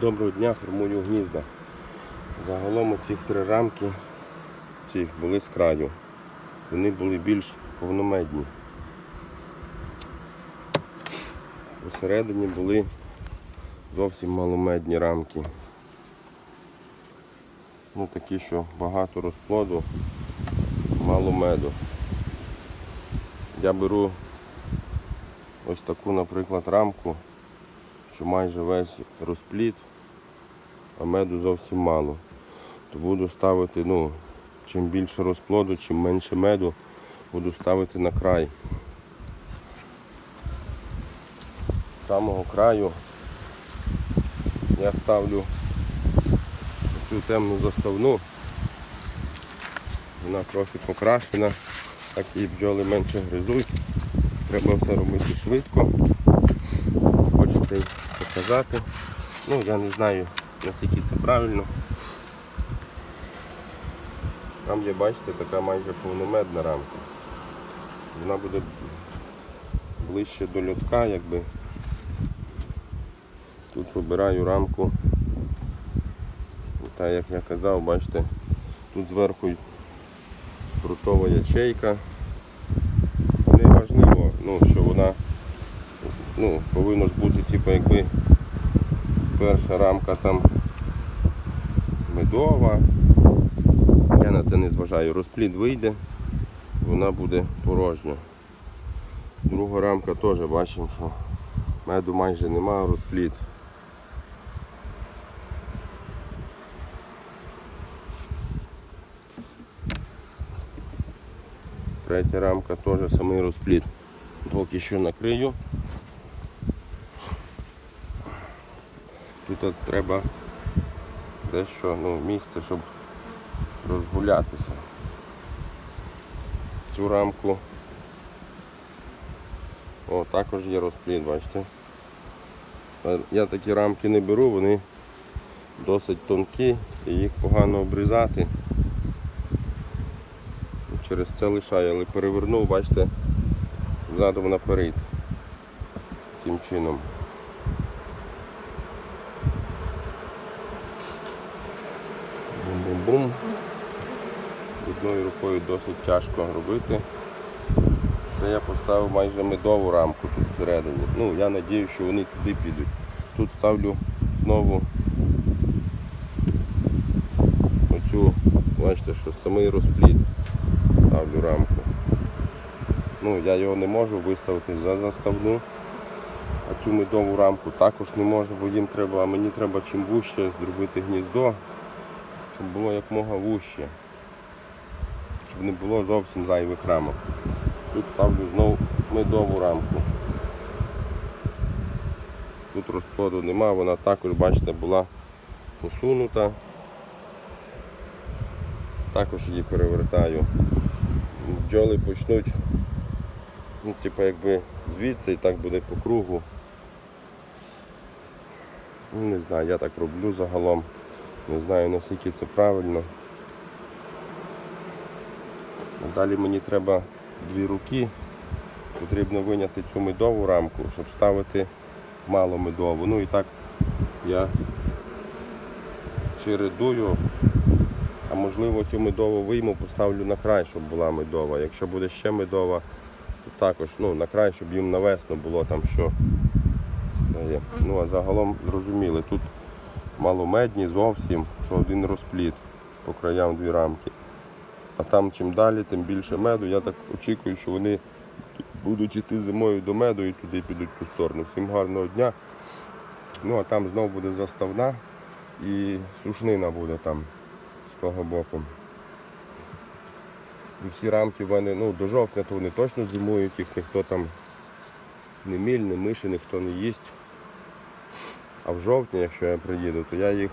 Доброго дня, формую гнізда. Загалом ці три рамки ці були з краю. Вони були більш повномедні. Посередині були зовсім маломедні рамки. Ну такі, що багато розплоду, мало меду. Я беру ось таку, наприклад, рамку, що майже весь розпліт, а меду зовсім мало. То буду ставити, ну, чим більше розплоду, чим менше меду, буду ставити на край. З самого краю я ставлю цю темну заставну. Вона трохи покрашена, так і бджоли менше гризуть. Треба все робити швидко. Хочеться й. Ну, я не знаю, наскільки це правильно. Там є, бачите, така майже повномедна рамка. Вона буде ближче до льотка, якби. Тут вибираю рамку. Так як я казав, бачите, тут зверху крутова ячейка. Не важливо, ну, що вона ну, повинно ж бути, типу, якби перша рамка там медова. Я на те не зважаю. Розплід вийде, вона буде порожня. Друга рамка теж бачимо, що меду майже немає, розплід. Третя рамка теж самий розплід. Поки що накрию. Тут треба дещо ну, місце, щоб розгулятися. Цю рамку о, також є розплід, бачите. Я такі рамки не беру, вони досить тонкі і їх погано обрізати. Через це лишаю, але перевернув, бачите, задом наперед. Таким чином. Бум-бум-бум. Одною рукою досить тяжко робити. Це я поставив майже медову рамку тут всередині. Ну, я сподіваюся, що вони туди підуть. Тут ставлю знову оцю, бачите, що самий розплід ставлю рамку. Ну, я його не можу виставити за заставну. А цю медову рамку також не можу, бо їм треба, а мені треба чим вужче зробити гніздо, щоб було якмога вужче. Щоб не було зовсім зайвих рамок. Тут ставлю знову медову рамку. Тут розплоду нема, вона також, бачите, була посунута. Також її перевертаю. Бджоли почнуть, ну, типу, якби звідси і так буде по кругу. Ну, Не знаю, я так роблю загалом. Не знаю наскільки це правильно. Далі мені треба дві руки. Потрібно виняти цю медову рамку, щоб ставити мало медову. Ну і так я чередую, а можливо цю медову вийму, поставлю на край, щоб була медова. Якщо буде ще медова, то також ну, на край, щоб їм навесно було там що. Ну а загалом зрозуміли, тут маломедні зовсім, що один розпліт по краям дві рамки. А там чим далі, тим більше меду. Я так очікую, що вони будуть йти зимою до меду і туди підуть в ту сторону. Всім гарного дня. Ну а там знову буде заставна і сушнина буде там з того боку. І всі рамки в мене ну, до жовтня то вони точно зимують, їх ніхто там не міль, не миші, ніхто не їсть. А в жовтні, якщо я приїду, то я їх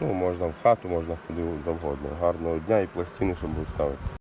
ну, можна в хату, можна куди завгодно. Гарного дня і пластини, щоб ставити.